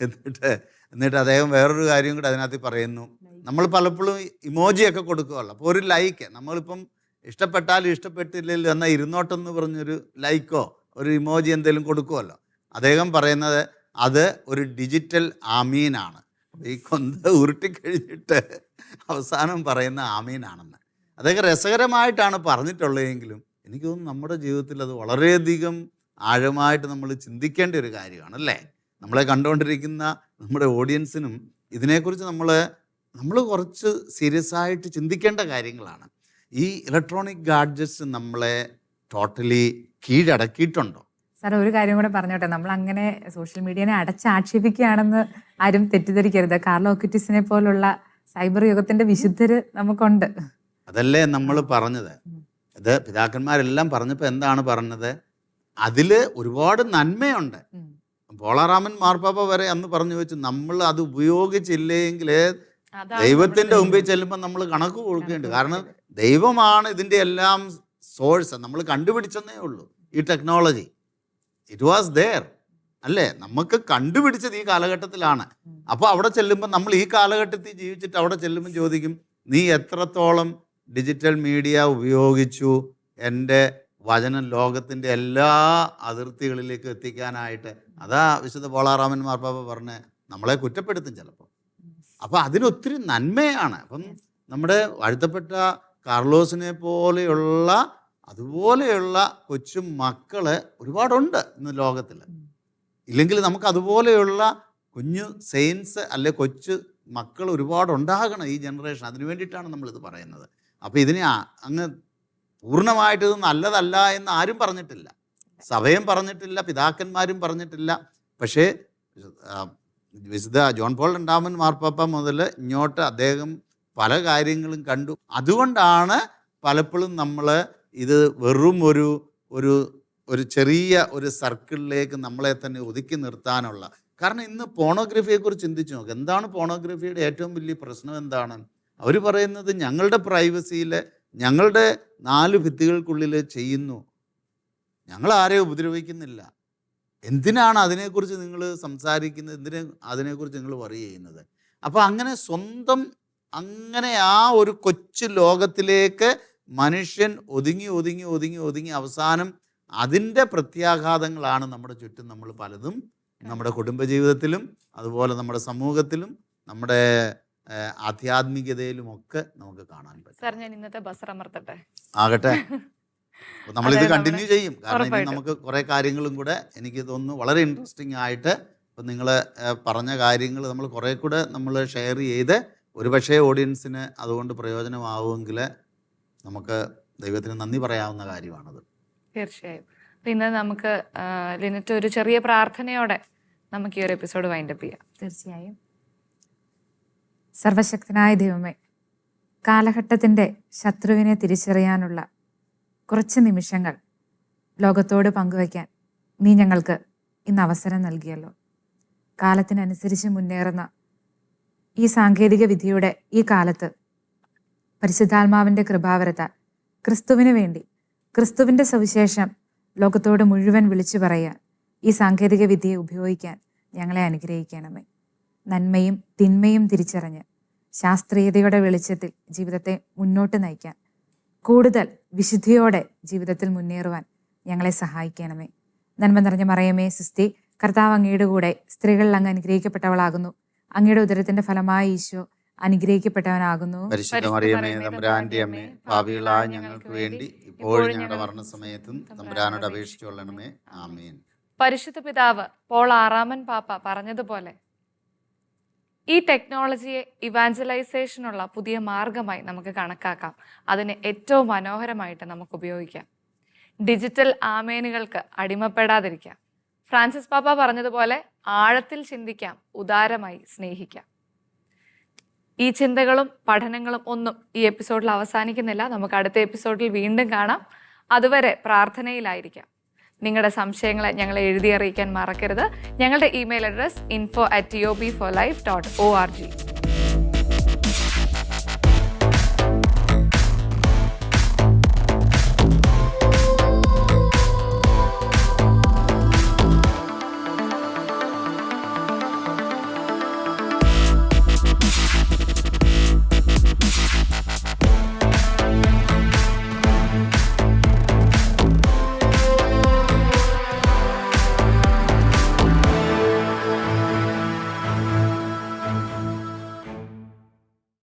എന്നിട്ട് എന്നിട്ട് അദ്ദേഹം വേറൊരു കാര്യം കൂടി അതിനകത്ത് പറയുന്നു. നമ്മൾ പലപ്പോഴും ഇമോജിയൊക്കെ കൊടുക്കുമല്ലോ അപ്പോൾ ഒരു ലൈക്ക് നമ്മളിപ്പം ഇഷ്ടപ്പെട്ടാലും ഇഷ്ടപ്പെട്ടില്ലെങ്കിലും എന്നാൽ ഇരുന്നോട്ടെന്ന് പറഞ്ഞൊരു ലൈക്കോ ഒരു ഇമോജി എന്തെങ്കിലും കൊടുക്കുമല്ലോ അദ്ദേഹം പറയുന്നത് അത് ഒരു ഡിജിറ്റൽ ആമീനാണ്. ഈ കൊന്ത ഉരുട്ടിക്കഴിഞ്ഞിട്ട് അവസാനം പറയുന്ന ആമീനാണെന്ന്. അതൊക്കെ രസകരമായിട്ടാണ് പറഞ്ഞിട്ടുള്ളതെങ്കിലും എനിക്ക് തോന്നുന്നു നമ്മുടെ ജീവിതത്തിൽ അത് വളരെയധികം ആഴമായിട്ട് നമ്മൾ ചിന്തിക്കേണ്ട ഒരു കാര്യമാണ് അല്ലേ? നമ്മളെ കണ്ടുകൊണ്ടിരിക്കുന്ന നമ്മുടെ ഓഡിയൻസിനും ഇതിനെക്കുറിച്ച് നമ്മൾ നമ്മൾ കുറച്ച് സീരിയസ് ആയിട്ട് ചിന്തിക്കേണ്ട കാര്യങ്ങളാണ്. ഈ ഇലക്ട്രോണിക് ഗാഡ്ജറ്റ്സ് നമ്മളെ ടോട്ടലി കീഴടക്കിയിട്ടുണ്ടോ? സാർ ഒരു കാര്യം കൂടെ പറഞ്ഞോട്ടെ. നമ്മൾ അങ്ങനെ സോഷ്യൽ മീഡിയനെ അടച്ചാക്ഷേപിക്കുകയാണെന്ന് ആരും തെറ്റിദ്ധരിക്കരുത്. കാർലോ ഒക്കിറ്റിസിനെ പോലുള്ള സൈബർ യുഗത്തിന്റെ വിശുദ്ധര് നമുക്കുണ്ട്. അതല്ലേ നമ്മൾ പറഞ്ഞത്. ഇത് പിതാക്കന്മാരെല്ലാം പറഞ്ഞപ്പോൾ എന്താണ് പറഞ്ഞത്? അതിൽ ഒരുപാട് നന്മയുണ്ട്. പോളാറാമൻ മാർപ്പാപ്പ വരെ അന്ന് പറഞ്ഞു വെച്ചു നമ്മൾ അത് ഉപയോഗിച്ചില്ലെങ്കിൽ ദൈവത്തിന്റെ മുമ്പിൽ ചെല്ലുമ്പോൾ നമ്മൾ കണക്ക് കൊടുക്കേണ്ടത് കാരണം ദൈവമാണ് ഇതിന്റെ എല്ലാം സോഴ്സ് നമ്മൾ കണ്ടുപിടിച്ചെന്നേ ഉള്ളൂ. ഈ ടെക്നോളജി ഇറ്റ് വാസ് ദെയർ അല്ലേ? നമുക്ക് കണ്ടുപിടിച്ചത് ഈ കാലഘട്ടത്തിലാണ്. അപ്പോൾ അവിടെ ചെല്ലുമ്പോൾ നമ്മൾ ഈ കാലഘട്ടത്തിൽ ജീവിച്ചിട്ട് അവിടെ ചെല്ലുമ്പോൾ ചോദിക്കും നീ എത്രത്തോളം ഡിജിറ്റൽ മീഡിയ ഉപയോഗിച്ചു? എന്റെ വചനം ലോകത്തിന്റെ എല്ലാ അതിർത്തികളിലേക്ക് എത്തിക്കാനായിട്ട്. അതാ വിശുദ്ധ പോളാറാമൻ മാർപ്പാപ്പ പറഞ്ഞ് നമ്മളെ കുറ്റപ്പെടുത്തും ചിലപ്പോൾ. അപ്പോൾ അതിനൊത്തിരി നന്മയാണ്. അപ്പം നമ്മുടെ വാഴ്ത്തപ്പെട്ട കാർലോസിനെ പോലെയുള്ള അതുപോലെയുള്ള കൊച്ചു മക്കൾ ഒരുപാടുണ്ട് ഇന്ന് ലോകത്തിൽ ഇല്ലെങ്കിൽ നമുക്ക് അതുപോലെയുള്ള കുഞ്ഞു സെയിൻസ് അല്ലെ കൊച്ചു മക്കൾ ഒരുപാടുണ്ടാകണം ഈ ജനറേഷൻ അതിനു വേണ്ടിയിട്ടാണ് നമ്മളിത് പറയുന്നത്. അപ്പോൾ ഇതിനെ അങ്ങ് പൂർണമായിട്ട് ഇത് നല്ലതല്ല എന്ന് ആരും പറഞ്ഞിട്ടില്ല. സഭയും പറഞ്ഞിട്ടില്ല പിതാക്കന്മാരും പറഞ്ഞിട്ടില്ല. പക്ഷേ വിശുദ്ധ ജോൺ പോൾ രണ്ടാമൻ മാർപ്പാപ്പ മുതൽ ഇങ്ങോട്ട് അദ്ദേഹം പല കാര്യങ്ങളും കണ്ടു. അതുകൊണ്ടാണ് പലപ്പോഴും നമ്മൾ ഇത് വെറും ഒരു ഒരു ഒരു ചെറിയ ഒരു സർക്കിളിലേക്ക് നമ്മളെ തന്നെ ഒതുക്കി നിർത്താനുള്ള. കാരണം ഇന്ന് പോണോഗ്രഫിയെക്കുറിച്ച് ചിന്തിച്ചു നോക്കുക എന്താണ് പോണോഗ്രഫിയുടെ ഏറ്റവും വലിയ പ്രശ്നം എന്താണ്? അവർ പറയുന്നത് ഞങ്ങളുടെ പ്രൈവസിയിൽ ഞങ്ങളുടെ നാല് ഭിത്തികൾക്കുള്ളിൽ ചെയ്യുന്നു. ഞങ്ങൾ ആരെയും ഉപദ്രവിക്കുന്നില്ല. എന്തിനാണ് അതിനെക്കുറിച്ച് നിങ്ങൾ സംസാരിക്കുന്നത്? എന്തിനെ അതിനെക്കുറിച്ച് നിങ്ങൾ വറി ചെയ്യുന്നത്? അപ്പോൾ അങ്ങനെ സ്വന്തം അങ്ങനെ ആ ഒരു കൊച്ചു ലോകത്തിലേക്ക് മനുഷ്യൻ ഒതുങ്ങി ഒതുങ്ങി ഒതുങ്ങി ഒതുങ്ങി അവസാനം അതിന്റെ പ്രത്യാഘാതങ്ങളാണ് നമ്മുടെ ചുറ്റും നമ്മൾ പലതും നമ്മുടെ കുടുംബജീവിതത്തിലും അതുപോലെ നമ്മുടെ സമൂഹത്തിലും നമ്മുടെ ആധ്യാത്മികതയിലും ഒക്കെ നമുക്ക് കാണാൻ പറ്റും. സാർ ഞാൻ ഇന്നത്തെ ബസർ അമർത്തട്ടെ? ആകട്ടെ. നമ്മൾ നമ്മളിത് കണ്ടിന്യൂ ചെയ്യും. കാരണം ഇനി നമുക്ക് കുറെ കാര്യങ്ങളും കൂടെ എനിക്ക് തോന്നുന്നു വളരെ ഇൻട്രസ്റ്റിംഗ് ആയിട്ട് ഇപ്പം നിങ്ങൾ പറഞ്ഞ കാര്യങ്ങൾ നമ്മൾ കുറെ കൂടെ നമ്മൾ ഷെയർ ചെയ്ത് ഒരുപക്ഷേ ഓഡിയൻസിന് അതുകൊണ്ട് പ്രയോജനമാവുമെങ്കിൽ നമുക്ക് ദൈവത്തിന് നന്ദി പറയാവുന്ന കാര്യമാണത്. തീർച്ചയായും. അപ്പൊ ഇന്ന് നമുക്ക് ലിനറ്റ് ഒരു ചെറിയ പ്രാർത്ഥനയോടെ നമുക്ക് ഈ ഒരു എപ്പിസോഡ് വൈൻഡപ്പ് ചെയ്യാം. തീർച്ചയായും. സർവശക്തനായ ദൈവമേ കാലഘട്ടത്തിന്റെ ശത്രുവിനെ തിരിച്ചറിയാനുള്ള കുറച്ച് നിമിഷങ്ങൾ ലോകത്തോട് പങ്കുവയ്ക്കാൻ നീ ഞങ്ങൾക്ക് ഇന്ന് അവസരം നൽകിയല്ലോ. കാലത്തിനനുസരിച്ച് മുന്നേറുന്ന ഈ സാങ്കേതിക വിദ്യയുടെ ഈ കാലത്ത് പരിശുദ്ധാത്മാവിന്റെ കൃപാവരത്താൽ ക്രിസ്തുവിന് വേണ്ടി ക്രിസ്തുവിന്റെ സവിശേഷം ലോകത്തോട് മുഴുവൻ വിളിച്ചു പറയാൻ ഈ സാങ്കേതിക വിദ്യയെ ഉപയോഗിക്കാൻ ഞങ്ങളെ അനുഗ്രഹിക്കണമേ. നന്മയും തിന്മയും തിരിച്ചറിഞ്ഞ് ശാസ്ത്രീയതയുടെ വെളിച്ചത്തിൽ ജീവിതത്തെ മുന്നോട്ട് നയിക്കാൻ കൂടുതൽ വിശുദ്ധിയോടെ ജീവിതത്തിൽ മുന്നേറുവാൻ ഞങ്ങളെ സഹായിക്കണമേ. നന്മ നിറഞ്ഞ മറയമേ സിസ്തി കർത്താവ് അങ്ങയുടെ കൂടെ സ്ത്രീകളിൽ അങ്ങ് അനുഗ്രഹിക്കപ്പെട്ടവളാകുന്നു. അങ്ങയുടെ ഉദരത്തിന്റെ ഫലമായ ഈശോ അനുഗ്രഹിക്കപ്പെട്ടവനാകുന്നു. പരിശുദ്ധ തമ്പുരാന്റെ അമ്മേ ഭാവികളായ ഞങ്ങൾക്ക് വേണ്ടി ഇപ്പോഴും ഞങ്ങളുടെ മരണസമയത്തും തമ്പുരാനോട് അപേക്ഷിച്ചുകൊള്ളണമേ ആമേൻ. പരിശുദ്ധ പിതാവ് പോൾ ആറാമൻ പാപ്പ പറഞ്ഞതുപോലെ ഈ ടെക്നോളജിയെ ഇവാഞ്ചലൈസേഷനുള്ള പുതിയ മാർഗമായി നമുക്ക് കണക്കാക്കാം. അതിനെ ഏറ്റവും മനോഹരമായിട്ട് നമുക്ക് ഉപയോഗിക്കാം. ഡിജിറ്റൽ ആമേനുകൾക്ക് അടിമപ്പെടാതിരിക്കാം. ഫ്രാൻസിസ് പാപ്പ പറഞ്ഞതുപോലെ ആഴത്തിൽ ചിന്തിക്കാം ഉദാരമായി സ്നേഹിക്കാം. ഈ ചിന്തകളും പഠനങ്ങളും ഒന്നും ഈ എപ്പിസോഡിൽ അവസാനിക്കുന്നില്ല. നമുക്ക് അടുത്ത എപ്പിസോഡിൽ വീണ്ടും കാണാം. അതുവരെ പ്രാർത്ഥനയിലായിരിക്കാം. നിങ്ങളുടെ സംശയങ്ങളെ ഞങ്ങളെ എഴുതി അറിയിക്കാൻ മറക്കരുത്. ഞങ്ങളുടെ email address info at O B four life dot O R G